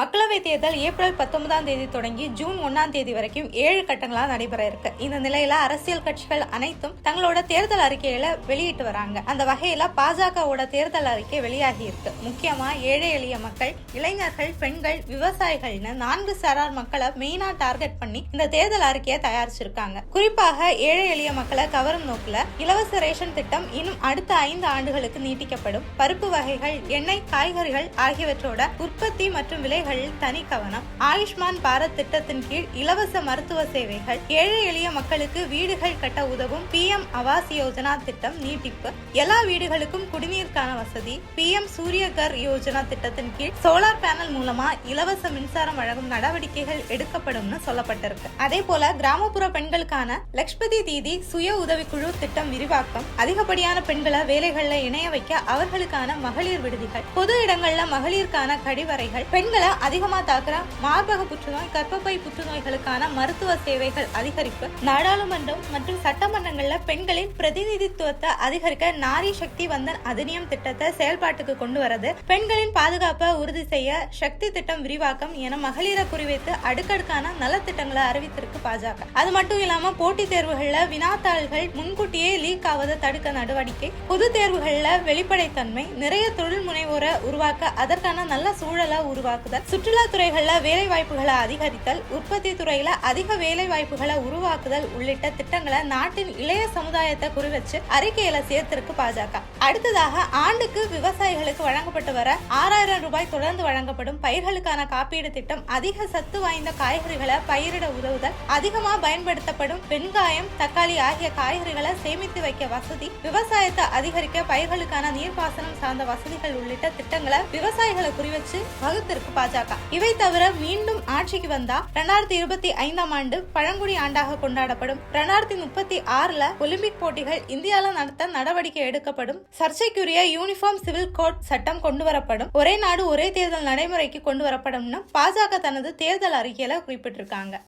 மக்களவை தேர்தல் ஏப்ரல் பத்தொன்பதாம் தேதி தொடங்கி ஜூன் ஒன்னாம் தேதி வரைக்கும் ஏழு கட்டங்களா நடைபெற இருக்கு. இந்த நிலையில அரசியல் கட்சிகள் அனைத்தும் தங்களோட தேர்தல் அறிக்கையில வெளியிட்டு வராங்க. அந்த வகையில பாஜகவோட தேர்தல் அறிக்கை வெளியாகி இருக்கு. முக்கியமா ஏழை எளிய மக்கள் இளைஞர்கள் பெண்கள் விவசாயிகள்னு நான்கு சாரார் மக்களை மெயினா டார்கெட் பண்ணி இந்த தேர்தல் அறிக்கையை தயாரிச்சிருக்காங்க. குறிப்பாக ஏழை எளிய மக்களை கவரும் நோக்குல இலவச ரேஷன் திட்டம் இன்னும் அடுத்த ஐந்து ஆண்டுகளுக்கு நீட்டிக்கப்படும். பருப்பு வகைகள் எண்ணெய் காய்கறிகள் ஆகியவற்றோட உற்பத்தி மற்றும் விலைகள் விலைகளில் தனி கவனம். ஆயுஷ்மான் பாரத் திட்டத்தின் கீழ் இலவச மருத்துவ சேவைகள் ஏழை எளிய மக்களுக்கு வீடுகள் கட்ட உதவும் பி எம் ஆவாஸ் யோஜனா திட்டம் நீட்டிப்பு எல்லா வீடுகளுக்கும் குடிநீருக்கான வசதி பி எம் சூரியகர் யோஜனா திட்டத்தின் கீழ் சோலார் பேனல் மூலமா இலவச மின்சாரம் வழங்கும் நடவடிக்கைகள் எடுக்கப்படும்னு சொல்லப்பட்டிருக்கு. அதே போல கிராமப்புற பெண்களுக்கான லக்ஷ்பதி தீதி சுய உதவிக்குழு திட்டம் விரிவாக்கம் அதிகப்படியான பெண்களை வேலைகள்ல இணைய வைக்க அவர்களுக்கான மகளிர் விடுதிகள் பொது இடங்கள்ல மகளிருக்கான கழிவறைகள் பெண்களை அதிகமாக தாக்குற. மார்பக புற்றுநோய் கர்ப்பப்பை புற்றுநோய்களுக்கான மருத்துவ சேவைகள் அதிகரிப்பு. நாடாளுமன்றம் மற்றும் சட்டமன்றங்கள்ல பெண்களின் பிரதிநிதித்துவத்தை அதிகரிக்க நாரி சக்தி வந்தன் அதிநியம் திட்டத்தை செயல்பாட்டுக்கு கொண்டு வரது. பெண்களின் பாதுகாப்பை உறுதி செய்ய சக்தி திட்டம் விரிவாக்கம் என மகளிரை குறிவைத்து அடுக்கடுக்கான நலத்திட்டங்களை அறிவித்திருக்கு பாஜக. அது மட்டும் இல்லாம போட்டித் தேர்வுகள்ல வினாத்தாள்கள் முன்கூட்டியே லீக் ஆவதை தடுக்க நடவடிக்கை. பொது தேர்வுகள்ல வெளிப்படைத்தன்மை நிறைய தொழில் முனைவோரை உருவாக்க அதற்கான நல்ல சூழலை உருவாக்குதல். சுற்றுலா துறைகளில் வேலை வாய்ப்புகளை அதிகரித்தல் உற்பத்தி துறையில அதிக வேலை வாய்ப்புகளை உருவாக்குதல் உள்ளிட்ட திட்டங்களை நாட்டின் இளைய சமுதாயத்தை குறிவச்சு அறிக்கையில சேர்த்திருக்கு பாஜக. அடுத்ததாக ஆண்டுக்கு விவசாயிகளுக்கு வழங்கப்பட்டு வர ஆறாயிரம் ரூபாய் தொடர்ந்து வழங்கப்படும் பயிர்களுக்கான காப்பீடு திட்டம் அதிக சத்து வாய்ந்த காய்கறிகளை பயிரிட உதவுதல் அதிகமாக பயன்படுத்தப்படும் வெங்காயம் தக்காளி ஆகிய காய்கறிகளை சேமித்து வைக்க வசதி விவசாயத்தை அதிகரிக்க பயிர்களுக்கான நீர்ப்பாசனம் சார்ந்த வசதிகள் உள்ளிட்ட திட்டங்களை விவசாயிகளை குறிவச்சு வகுத்திருக்கு பாஜக. இவை தவிர மீண்டும் ஆட்சிக்கு வந்தா ரெண்டாயிரத்தி இருபத்தி ஐந்தாம் ஆண்டு பழங்குடி ஆண்டாக கொண்டாடப்படும். ரெண்டாயிரத்தி முப்பத்தி ஆறுல ஒலிம்பிக் போட்டிகள் இந்தியால நடத்த நடவடிக்கை எடுக்கப்படும். சர்ச்சைக்குரிய யூனிஃபார்ம் சிவில் கோட் சட்டம் கொண்டு வரப்படும். ஒரே நாடு ஒரே தேர்தல் நடைமுறைக்கு கொண்டு வரப்படும்னு பாஜக தனது தேர்தல் அறிக்கையில குறிப்பிட்டிருக்காங்க.